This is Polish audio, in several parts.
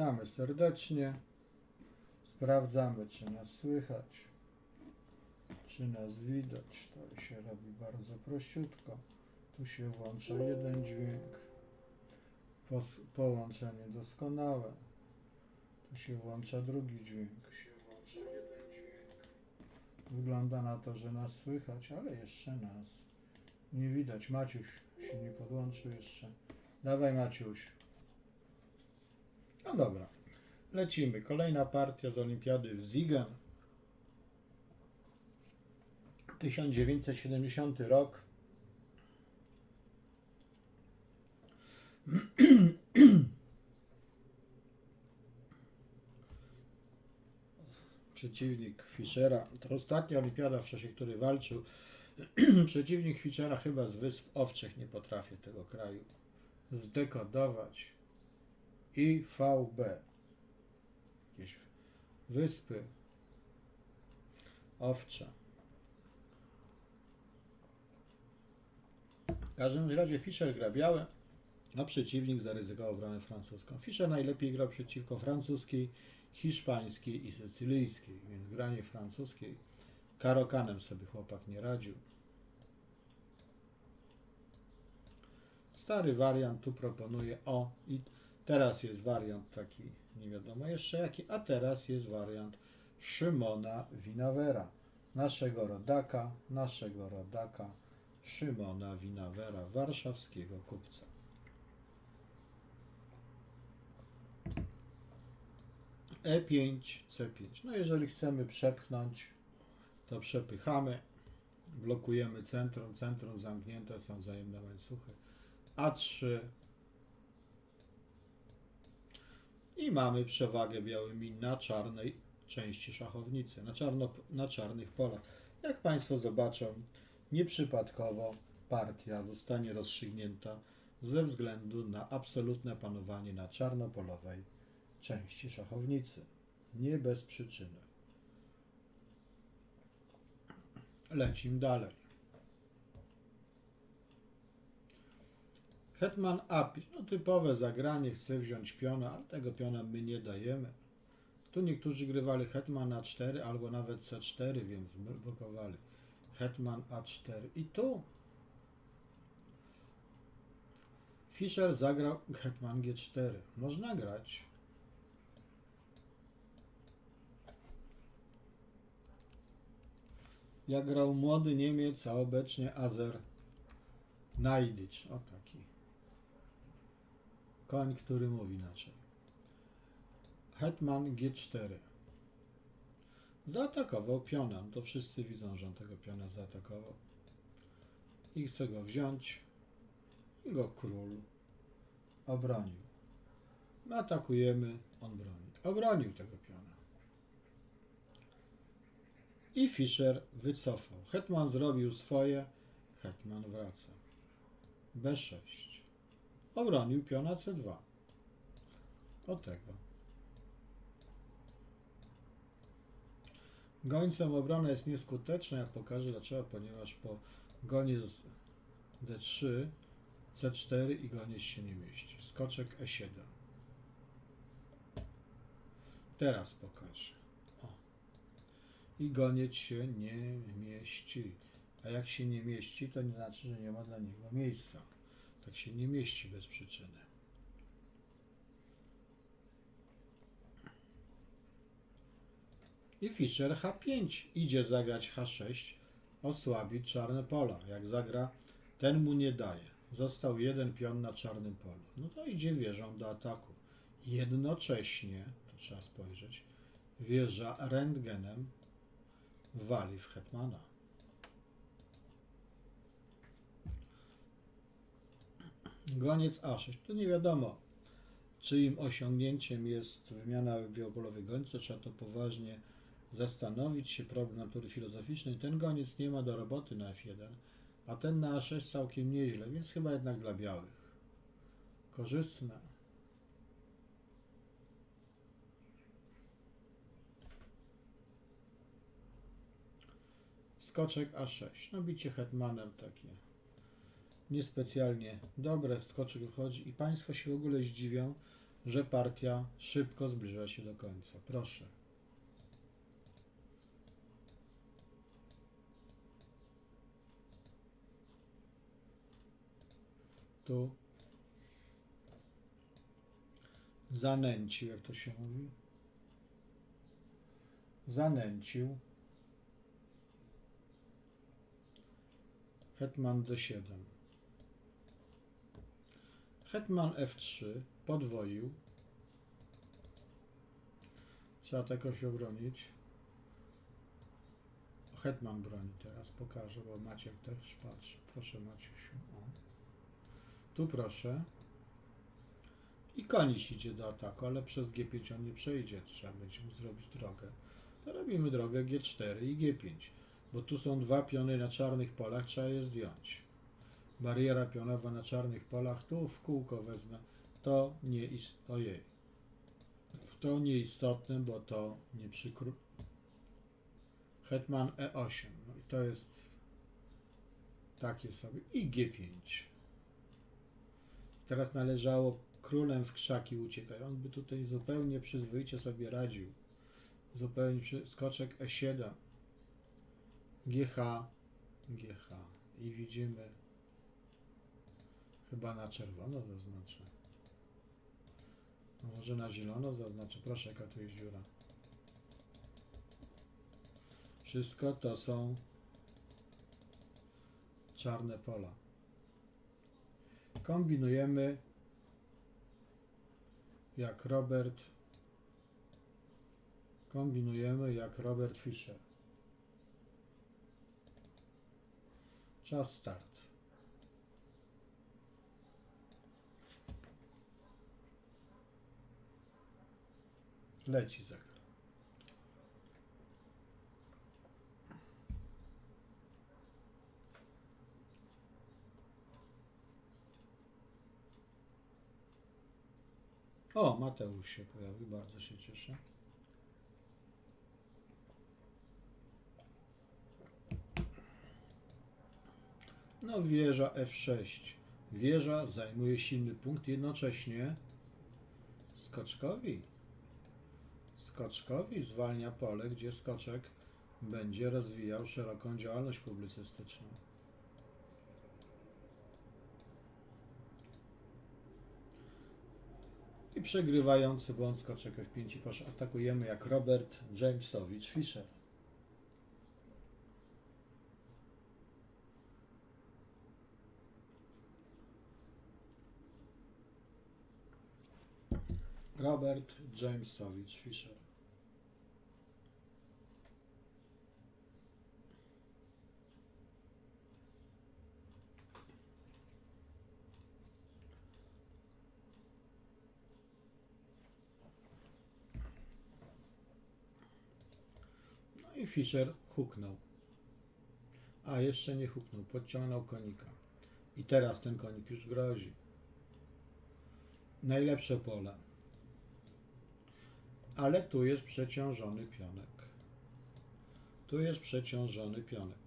Witamy serdecznie. Sprawdzamy, czy nas słychać, czy nas widać. To się robi bardzo prościutko. Tu się włącza jeden dźwięk. Połączenie doskonałe. Tu się włącza drugi dźwięk. Wygląda na to, że nas słychać, ale jeszcze nas nie widać. Maciuś się nie podłączył jeszcze. Dawaj Maciuś. No dobra. Lecimy. Kolejna partia z Olimpiady w Ziegen. 1970 rok. Przeciwnik Fischera. To ostatnia olimpiada, w czasie której walczył. Przeciwnik Fischera chyba z Wysp Owczych. Nie potrafię tego kraju zdekodować. IVB. Jakieś wyspy owcze. W każdym razie Fischer gra białe, a przeciwnik zaryzykował obronę francuską. Fischer najlepiej grał przeciwko francuskiej, hiszpańskiej i sycylijskiej, więc granie francuskiej karokanem sobie chłopak nie radził. Stary wariant tu proponuje o i teraz jest wariant taki nie wiadomo jeszcze jaki, a teraz jest wariant Szymona Winawera, naszego rodaka, naszego rodaka Szymona Winawera, warszawskiego kupca. E5, C5. No jeżeli chcemy przepchnąć, to przepychamy, blokujemy centrum, centrum zamknięte są wzajemne łańcuchy. A3 i mamy przewagę białymi na czarnej części szachownicy, na, czarno, na czarnych polach. Jak Państwo zobaczą, nieprzypadkowo partia zostanie rozstrzygnięta ze względu na absolutne panowanie na czarnopolowej części szachownicy. Nie bez przyczyny. Lecimy dalej. Hetman A5, no typowe zagranie, chce wziąć piona, ale tego piona my nie dajemy. Tu niektórzy grywali Hetman A4 albo nawet C4, więc blokowali Hetman A4. I tu Fischer zagrał Hetman G4. Można grać. Jak grał młody Niemiec, a obecnie Azer Najdycz. O taki. Koń, który mówi inaczej. Hetman G4. Zaatakował piona. No to wszyscy widzą, że on tego piona zaatakował. I chce go wziąć. I go król obronił. My atakujemy, on broni. Obronił tego piona. I Fischer wycofał. Hetman zrobił swoje. Hetman wraca. B6. Obronił piona C2. O tego. Gońcem obrona jest nieskuteczna. Ja pokażę dlaczego, ponieważ po gonie z D3, C4 i goniec się nie mieści. Skoczek E7. Teraz pokażę. O. I goniec się nie mieści. A jak się nie mieści, to nie znaczy, że nie ma dla niego miejsca. Tak się nie mieści bez przyczyny. I Fischer H5 idzie zagrać H6, osłabić czarne pola. Jak zagra, ten mu nie daje. Został jeden pion na czarnym polu. No to idzie wieżą do ataku. Jednocześnie, to trzeba spojrzeć, wieża rentgenem wali w hetmana. Goniec A6. Tu nie wiadomo, czyim osiągnięciem jest wymiana biopolowych gońców. Trzeba to poważnie zastanowić się. Problem natury filozoficznej. Ten goniec nie ma do roboty na F1, a ten na A6 całkiem nieźle, więc chyba jednak dla białych. Korzystne. Skoczek A6. No bicie hetmanem takie niespecjalnie dobre. Skoczek wychodzi i Państwo się w ogóle zdziwią, że partia szybko zbliża się do końca. Proszę. Tu zanęcił, jak to się mówi? Zanęcił. Hetman D7. Hetman F3 podwoił. Trzeba tak jakoś obronić. Hetman broni teraz, pokażę, bo Maciek też patrzy. Proszę Maciusiu. O. Tu proszę. I koniś idzie do ataku, ale przez G5 on nie przejdzie. Trzeba będzie mu zrobić drogę. To robimy drogę G4 i G5. Bo tu są dwa piony na czarnych polach, trzeba je zdjąć. Bariera pionowa na czarnych polach, tu w kółko wezmę. To nie ist... Ojej. To nieistotne, bo to nie przykru... Hetman E8. No i to jest takie sobie. I G5. Teraz należało królem w krzaki uciekać. On by tutaj zupełnie przyzwoicie sobie radził. Zupełnie przy... skoczek E7. GH, GH. I widzimy, chyba na czerwono zaznaczę. A może na zielono zaznaczę. Proszę, jaka tu jest dziura. Wszystko to są czarne pola. Kombinujemy jak Robert. Kombinujemy jak Robert Fischer. Czas start. Leci zegar. O, Mateusz się pojawił, bardzo się cieszę. No, wieża F6. Wieża zajmuje silny punkt, jednocześnie skoczkowi. Skoczkowi zwalnia pole, gdzie skoczek będzie rozwijał szeroką działalność publicystyczną. I przegrywający błąd skoczek F5 i proszę, atakujemy jak Robert Jamesowicz Fischer. Robert Jamesowicz Fischer. I Fischer huknął. A jeszcze nie huknął, podciągnął konika. I teraz ten konik już grozi. Najlepsze pole. Ale tu jest przeciążony pionek. Tu jest przeciążony pionek.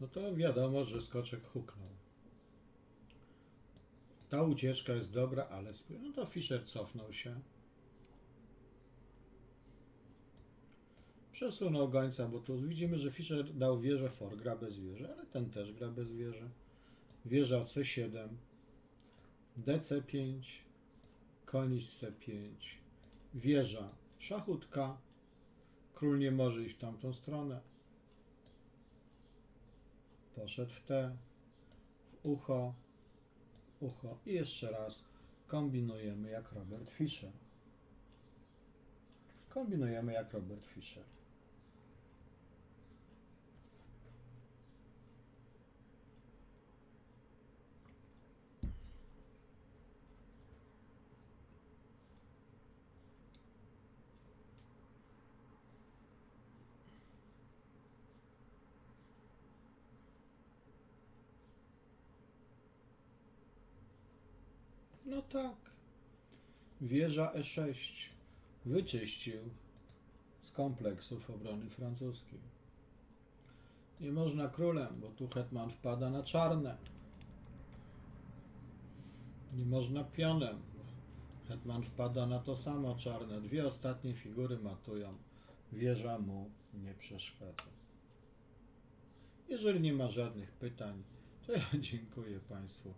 No to wiadomo, że skoczek huknął. Ta ucieczka jest dobra, ale spój- no to Fischer cofnął się. Przesunął gońca, bo tu widzimy, że Fischer dał wieżę for, gra bez wieży, ale ten też gra bez wieży. Wieża C7, DC5, koniec C5, wieża szachutka, król nie może iść w tamtą stronę. Poszedł w T, w ucho, ucho i jeszcze raz kombinujemy jak Robert Fischer. Kombinujemy jak Robert Fischer. No tak. Wieża E6 wyczyścił kompleksów obrony francuskiej. Nie można królem, bo tu hetman wpada na czarne. Nie można pionem. Hetman wpada na to samo czarne. Dwie ostatnie figury matują. Wieża mu nie przeszkadza. Jeżeli nie ma żadnych pytań, to ja dziękuję Państwu